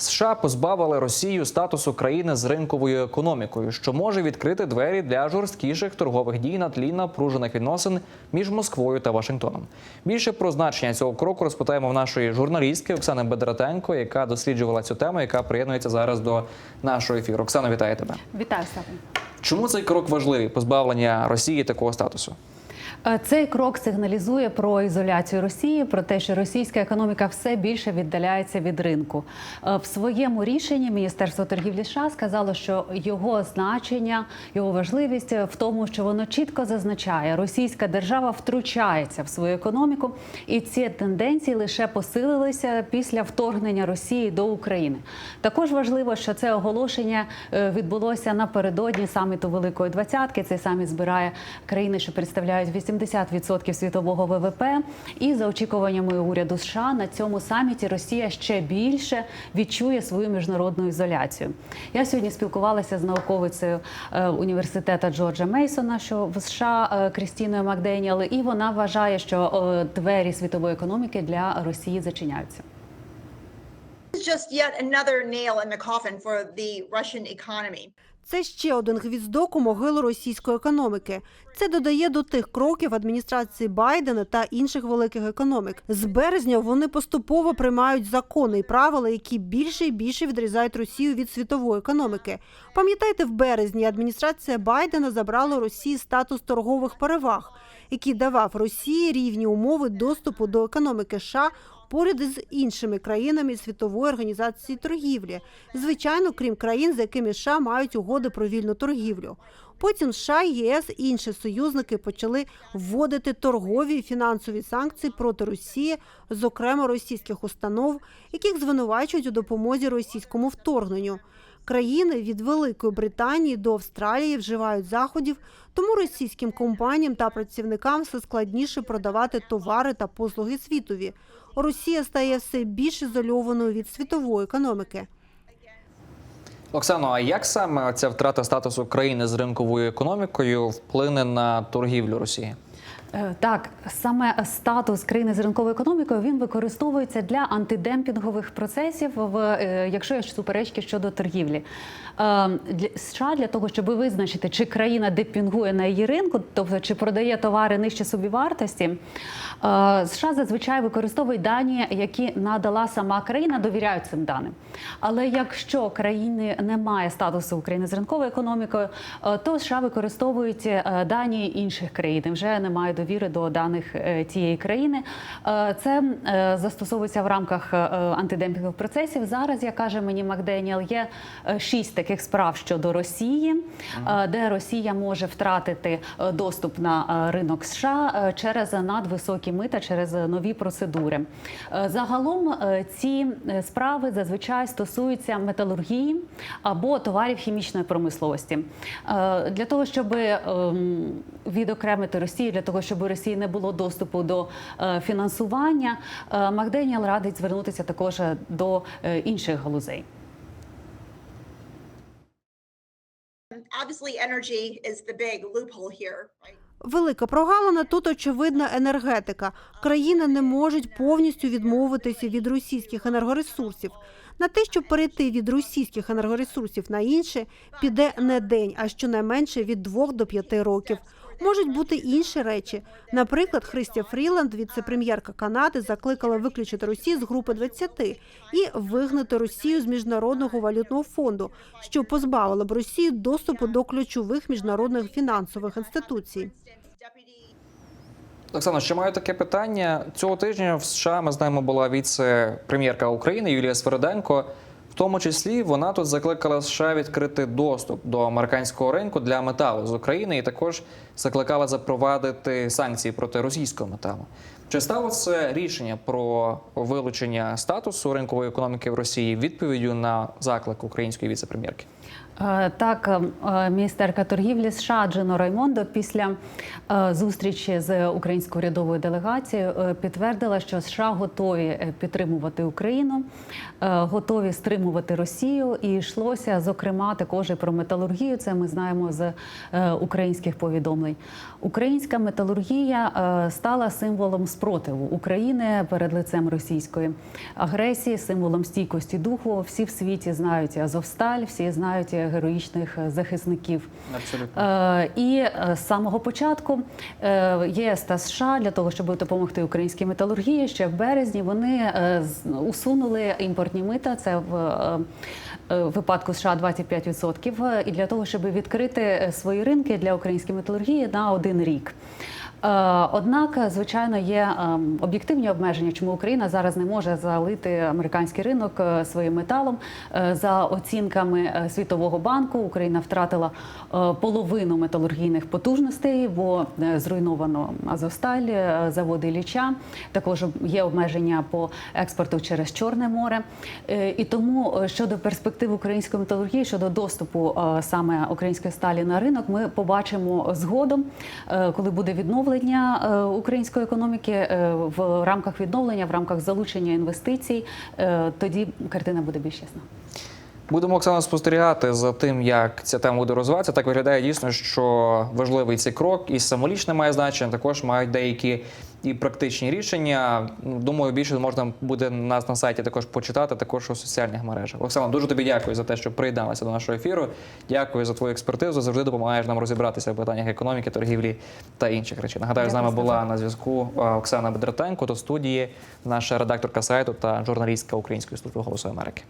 США позбавили Росію статусу країни з ринковою економікою, що може відкрити двері для жорсткіших торгових дій на тлі напружених відносин між Москвою та Вашингтоном. Більше про значення цього кроку розпитаємо в нашої журналістки Оксани Бедратенко, яка досліджувала цю тему, яка приєднується зараз до нашого ефіру. Оксана, вітаю тебе. Вітаю Степан. Чому цей крок важливий позбавлення Росії такого статусу? Е, Цей крок сигналізує про ізоляцію Росії, про те, що російська економіка все більше віддаляється від ринку. Е, В своєму рішенні Міністерство торгівлі США сказало, що його значення, його важливість в тому, що воно чітко зазначає, російська держава втручається в свою економіку, і ці тенденції лише посилилися після вторгнення Росії до України. Також важливо, що це оголошення е, відбулося напередодні саміту Великої Двадцятки. Цей саміт збирає країни, що представляють 80% світового ВВП. І за очікуваннями уряду США на цьому саміті Росія ще більше відчує свою міжнародну ізоляцію. Я сьогодні спілкувалася з науковицею е, університету Джорджа Мейсона, що в США е, Крістіною Макденіал, і вона вважає, що е, двері світової економіки для Росії зачиняються. Just yet another nail in the coffin for the Russian economy. Це ще один гвіздок у могилу російської економіки. Це додає до тих кроків адміністрації Байдена та інших великих економік. З березня вони поступово приймають закони і правила, які більше і більше відрізають Росію від світової економіки. Пам'ятаєте, в березні адміністрація Байдена забрала Росії статус торгових переваг, який давав Росії рівні умови доступу до економіки США поряд із іншими країнами світової організації торгівлі, звичайно, крім країн, з якими США мають угоди про вільну торгівлю. Потім США, ЄС і інші союзники почали вводити торгові і фінансові санкції проти Росії, зокрема російських установ, яких звинувачують у допомозі російському вторгненню. Країни від Великої Британії до Австралії вживають заходів, тому російським компаніям та працівникам все складніше продавати товари та послуги світові. Росія стає все більш ізольованою від світової економіки. Оксано, а як саме ця втрата статусу країни з ринковою економікою вплине на торгівлю Росії? Е, Так, саме статус країни з ринковою економікою він використовується для антидемпінгових процесів, в е, якщо є суперечки щодо торгівлі. Е, Для США для того, щоб визначити, чи країна депінгує на її ринку, тобто чи продає товари нижче собівартості, США зазвичай використовують дані, які надала сама країна, довіряють цим даним. Але якщо країни немає статусу України з ринковою економікою, то США використовують дані інших країн. Вже немає довіри до даних е, тієї країни. Е, Це е, застосовується в рамках антидемпінгових процесів. Зараз, як каже мені Макденіел, є шість таких справ щодо Росії, де Росія може втратити доступ на ринок США через надвисокі мита, через нові процедури. Загалом ці справи зазвичай стосуються металургії або товарів хімічної промисловості. Для того, щоб ем, відокремити Росію, для того, щоб у Росії не було доступу до е, фінансування, е, Макденіал радить звернутися також до е, інших галузей. Велика прогалина тут очевидна енергетика. Країни не можуть повністю відмовитися від російських енергоресурсів. На те, щоб перейти від російських енергоресурсів на інші, піде не день, а щонайменше від двох до п'яти років. Можуть бути інші речі. Наприклад, Христя Фріланд, віце-прем'єрка Канади, закликала виключити Росію з групи 20 і вигнати Росію з міжнародного валютного фонду, що позбавило б Росію доступу до ключових міжнародних фінансових інституцій. Оксано, ще маю таке питання. Цього тижня в США ми знаємо, була віце-прем'єрка України Юлія Свериденко. Тому числі вона тут закликала США відкрити доступ до американського ринку для металу з України і також закликала запровадити санкції проти російського металу. Чи стало це рішення про вилучення статусу ринкової економіки в Росії відповіддю на заклик української віце-прем'єрки? Е, Так, е, міністерка торгівлі США Джино Раймондо після е, зустрічі з українською урядовою делегацією е, підтвердила, що США готові е, підтримувати Україну, готові стримувати Росію. І йшлося зокрема також і про металургію. Це ми знаємо з українських повідомлень. Українська металургія стала символом спротиву України перед лицем російської агресії, символом стійкості духу. Всі в світі знають Азовсталь, всі знають героїчних захисників. Абсолютно. Е, І е, з самого початку е, єС та США для того, щоб допомогти українській металургії, ще в березні вони е, усунули імпортні мита. Це в е, е, випадку США 25%, е, і для того, щоб відкрити е, свої ринки для української металургії на один рік. Е, Однак, звичайно, є ем, об'єктивні обмеження, чому Україна зараз не може залити американський ринок е, своїм металом. Е, За оцінками Світового банку, Україна втратила половину металургійних потужностей, бо зруйновано Азовсталь, е, заводи Ліча. Також є обмеження по експорту через Чорне море. І тому щодо перспектив української металургії, щодо доступу саме української сталі на ринок, ми побачимо згодом, коли буде відновлення е, української економіки е, в рамках відновлення, в рамках залучення інвестицій. е, Тоді картина буде більш ясна. Будемо Оксана спостерігати за тим, як ця тема буде розвиватися. Так виглядає дійсно, що важливий цей крок і самолічне має значення. Також мають деякі і практичні рішення. Ну, Думаю, більше можна буде нас на сайті також почитати, також у соціальних мережах. Оксана, дуже тобі дякую за те, що приєдналася до нашого ефіру. Дякую за твою експертизу. Завжди допомагаєш нам розібратися в питаннях економіки, торгівлі та інших речей. Нагадаю, з нами була на зв'язку Оксана Бедратенко до студії, наша редакторка сайту та журналістка Української служби голосу Америки.